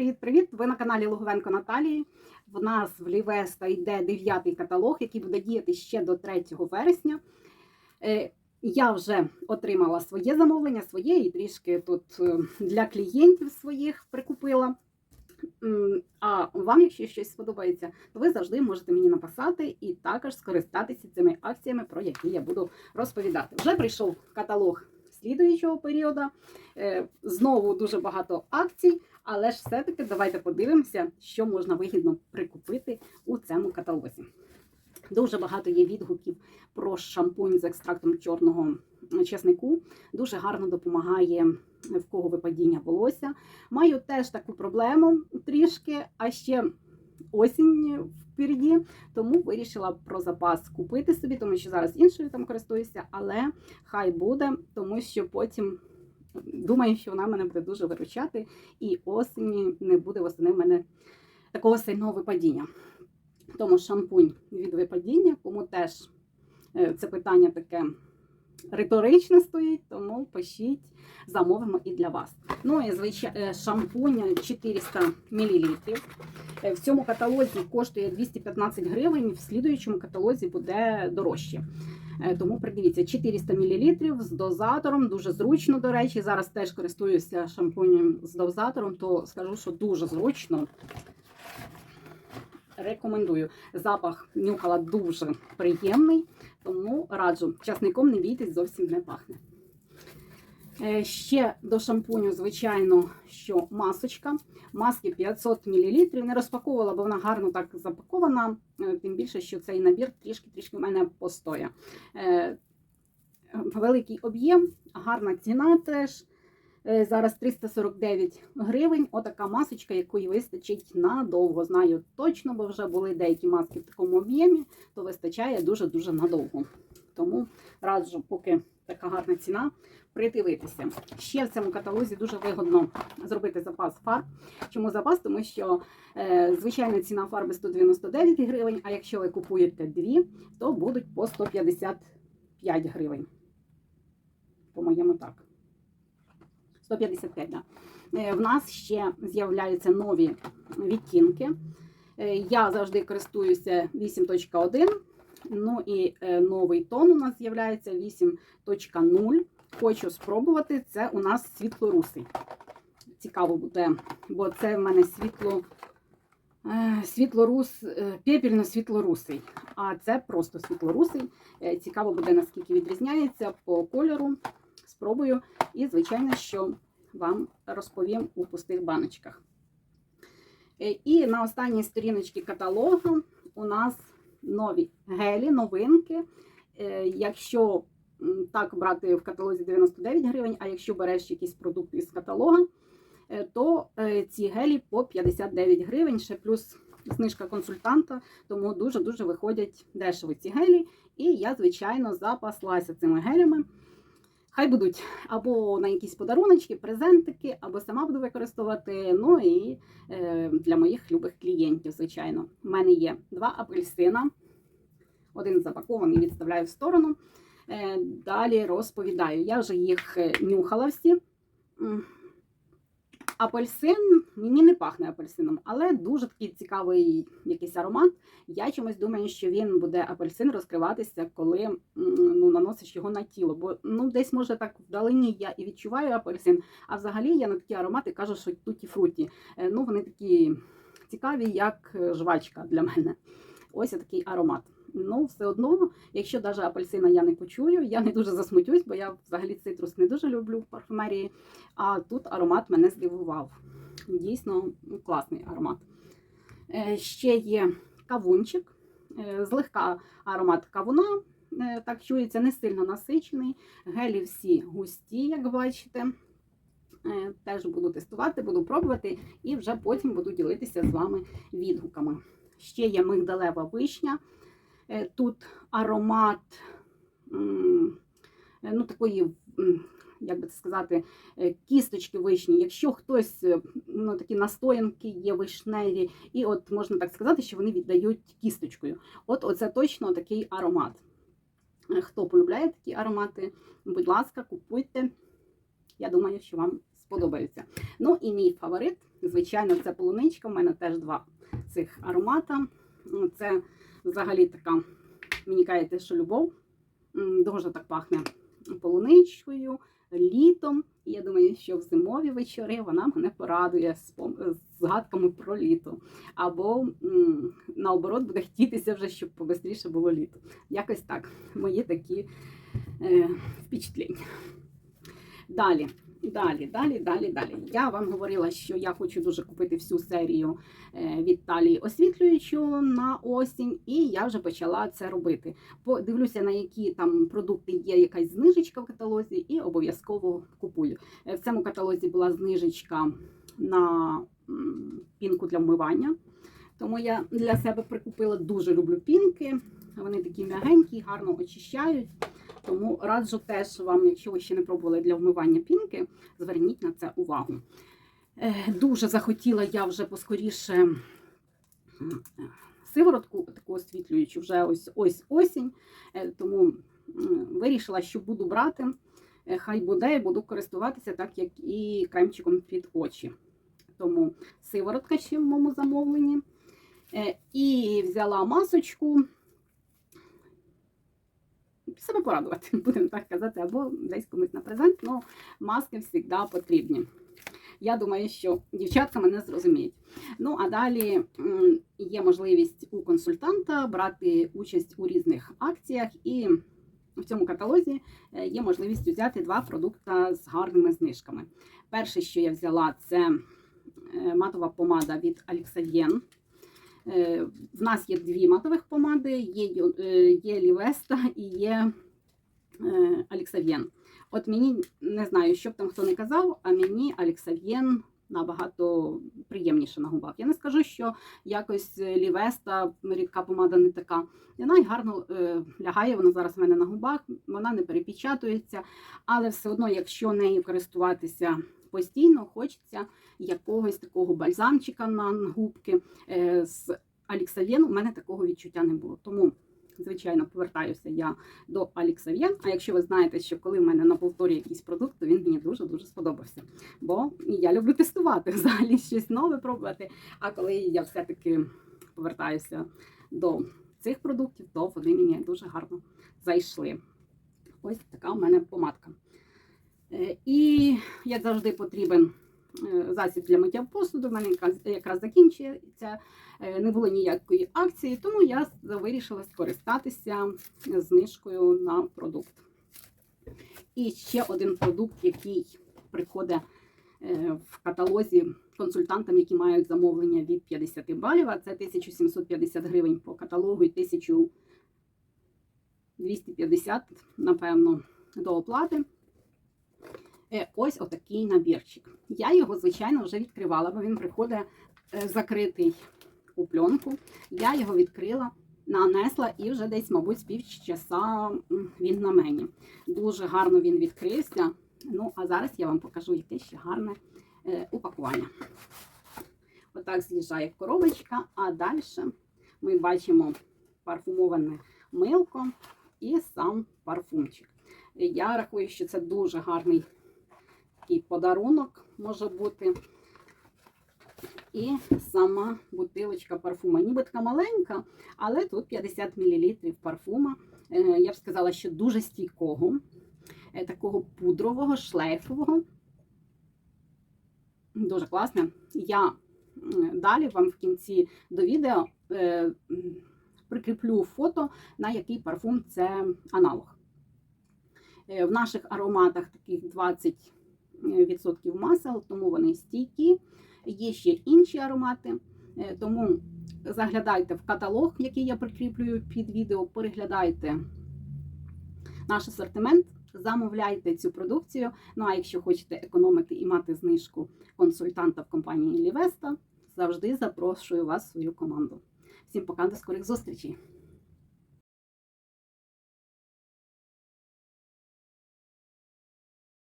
привіт-привіт! Ви на каналі Луговенко Наталії. В нас в Лівеста йде дев'ятий каталог, який буде діяти ще до 3 вересня. Е, Я вже отримала своє замовлення, своє і трішки тут е, для клієнтів своїх прикупила. А вам, якщо щось сподобається, то ви завжди можете мені написати і також скористатися цими акціями, про які я буду розповідати. Вже прийшов каталог слідуючого періоду. Е, Знову дуже багато акцій, але ж все-таки давайте подивимося, що можна вигідно прикупити у цьому каталозі. Дуже багато є відгуків про шампунь з екстрактом чорного чеснику. Дуже гарно допомагає в кого випадіння волосся. Маю теж таку проблему трішки, а ще осінь впереді, тому вирішила про запас купити собі, тому що зараз іншою там користуюся, але хай буде, тому що потім думаю, що вона мене буде дуже виручати, і осені не буде восени в мене такого сильного випадіння. Тому шампунь від випадіння, кому теж е, це питання таке риторичне стоїть, тому пишіть, замовимо і для вас. Ну і звичайно, шампунь 400 мл. В цьому каталозі коштує 215 гривень, в слідуючому каталозі буде дорожче. Е, Тому придивіться 400 мл з дозатором, дуже зручно, до речі. Зараз теж користуюся шампунем з дозатором, то скажу, що дуже зручно. Рекомендую. Запах нюхала дуже приємний, тому раджу. Часником не бійтесь, зовсім не пахне. Е, Ще до шампуню, звичайно, що масочка. Маски 500 мл. Не розпаковувала, бо вона гарно так запакована. Е, Тим більше, що цей набір трішки-трішки в мене постоя. Е, Великий об'єм, гарна ціна теж. Е, Зараз 349 гривень. Отака масочка, якої вистачить надовго. Знаю точно, бо вже були деякі маски в такому об'ємі, то вистачає дуже-дуже надовго. Тому раджу, поки така гарна ціна, придивитися. Ще в цьому каталозі дуже вигодно зробити запас фарб. Чому запас? Тому що е, звичайна ціна фарби 199 гривень, а якщо ви купуєте дві, то будуть по 155 гривень. По-моєму, так. 155, да. Е, В нас ще з'являються нові відтінки. Е, Я завжди користуюся 8.1. Ну і е, новий тон у нас з'являється 8.0. Хочу спробувати. Це у нас світлорусий. Цікаво буде, бо це в мене світло. Світлорус, пепельно-світлорусий, а це просто світлорусий. Цікаво буде, наскільки відрізняється по кольору. Спробую. І, звичайно, що вам розповім у пустих баночках. Е, І на останній сторіночці каталогу у нас нові гелі, новинки. Е, Якщо так брати в каталозі 99 гривень, а якщо береш якісь продукти із каталога, е, то ці гелі по 59 гривень, ще плюс знижка консультанта, тому дуже-дуже виходять дешево ці гелі. І я, звичайно, запаслася цими гелями. Хай будуть або на якісь подаруночки, презентики, або сама буду використовувати. Ну і е, для моїх любих клієнтів, звичайно. У мене є два апельсина. Один запакований, відставляю в сторону. Е, далі розповідаю. Я вже їх е, нюхала всі. Апельсин мені не пахне апельсином, але дуже такий цікавий якийсь аромат. Я чомусь думаю, що він буде апельсин розкриватися, коли ну, наносиш його на тіло. Бо ну, десь може так вдалині я і відчуваю апельсин, а взагалі я на такі аромати кажу, що туті фруті. Е, Ну, вони такі цікаві, як е, жвачка для мене. Ось такий аромат. Ну, все одно, якщо навіть апельсина я не почую, я не дуже засмутюсь, бо я взагалі цитрус не дуже люблю в парфумерії. А тут аромат мене здивував. Дійсно ну, класний аромат. Е, Ще є кавунчик, е, злегка аромат кавуна. е, Так чується, не сильно насичений. Гелі всі густі, як бачите. Теж буду тестувати, буду пробувати і вже потім буду ділитися з вами відгуками. Ще є мигдалева вишня. Е, Тут аромат е, ну, такої, як би це сказати, е, кісточки вишні. Якщо хтось ну, такі настоянки є вишневі, і от можна так сказати, що вони віддають кісточкою. От оце точно такий аромат. Хто полюбляє такі аромати, будь ласка, купуйте. Я думаю, що вам сподобається. Ну і мій фаворит звичайно, це полуничка. У мене теж два цих аромата. Це взагалі така, мені кажете, що любов. Дуже так пахне полуничкою, літом. І я думаю, що в зимові вечори вона мене порадує з згадками про літо. Або наоборот буде хотітися вже, щоб побистріше було літо. Якось так. Мої такі е, впечатлення. Далі. Далі, далі, далі, далі. Я вам говорила, що я хочу дуже купити всю серію е, від талії освітлюючу на осінь, і я вже почала це робити. Подивлюся, на які там продукти є якась знижечка в каталозі, і обов'язково купую. Е, В цьому каталозі була знижечка на пінку для вмивання. Тому я для себе прикупила дуже люблю пінки. Вони такі м'ягенькі, гарно очищають. Тому раджу теж вам, якщо ви ще не пробували для вмивання пінки, зверніть на це увагу. Е, Дуже захотіла я вже поскоріше сиворотку таку освітлюючу, вже ось ось осінь. Е, Тому вирішила, що буду брати. Е, Хай буде, буду користуватися так, як і кремчиком під очі. Тому сиворотка ще в моєму замовленні. І взяла масочку. Себе порадувати, будемо так казати, або десь комусь на презент, але маски завжди потрібні. Я думаю, що дівчатка мене зрозуміють. Ну, а далі є можливість у консультанта брати участь у різних акціях, і в цьому каталозі е, є можливість взяти два продукти з гарними знижками. Перше, що я взяла, це е, матова помада від Alexavien. Е, В нас є дві матових помади: є, е, є Лівеста і є е, Алексав'єн. От мені не знаю, що б там хто не казав, а мені Алексав'єн набагато приємніше на губах. Я не скажу, що якось Лівеста, рідка помада не така. Вона й гарно лягає, вона зараз в мене на губах, вона не перепечатується, але все одно, якщо нею користуватися постійно, хочеться якогось такого бальзамчика на губки. Е, з Аліксавєн у мене такого відчуття не було. Тому, звичайно, повертаюся я до Аліксавєн. А якщо ви знаєте, що коли в мене на повторі якийсь продукт, то він мені дуже-дуже сподобався. Бо я люблю тестувати взагалі щось нове пробувати. А коли я все-таки повертаюся до цих продуктів, то вони мені дуже гарно зайшли. Ось така в мене помадка. Е, І, як завжди, потрібен е, засіб для миття посуду. У мене якраз- закінчується. Е, Не було ніякої акції, тому я вирішила скористатися знижкою на продукт. І ще один продукт, який приходить в каталозі консультантам, які мають замовлення від 50 балів, а це 1750 гривень по каталогу і 1250, напевно, до оплати. Е, Ось отакий набірчик. Я його, звичайно, вже відкривала, бо він приходить е, закритий у пленку. Я його відкрила, нанесла і вже десь, мабуть, з півчаса він на мені. Дуже гарно він відкрився. Ну, а зараз я вам покажу яке ще гарне е, упакування. Отак з'їжджає коробочка, а далі ми бачимо парфумоване милко і сам парфумчик. Я рахую, що це дуже гарний такий подарунок може бути. І сама бутилочка парфума. Ніби така маленька, але тут 50 мл парфума. Е, Я б сказала, що дуже стійкого, е, такого пудрового, шлейфового. Дуже класне. Я далі вам в кінці до відео е, прикріплю фото, на який парфум це аналог. В наших ароматах таких 20% масел, тому вони стійкі. Є ще інші аромати, е, тому заглядайте в каталог, який я прикріплюю під відео, переглядайте наш асортимент, замовляйте цю продукцію. Ну а якщо хочете економити і мати знижку консультанта в компанії Лівеста, завжди запрошую вас в свою команду. Всім пока, до скорих зустрічей!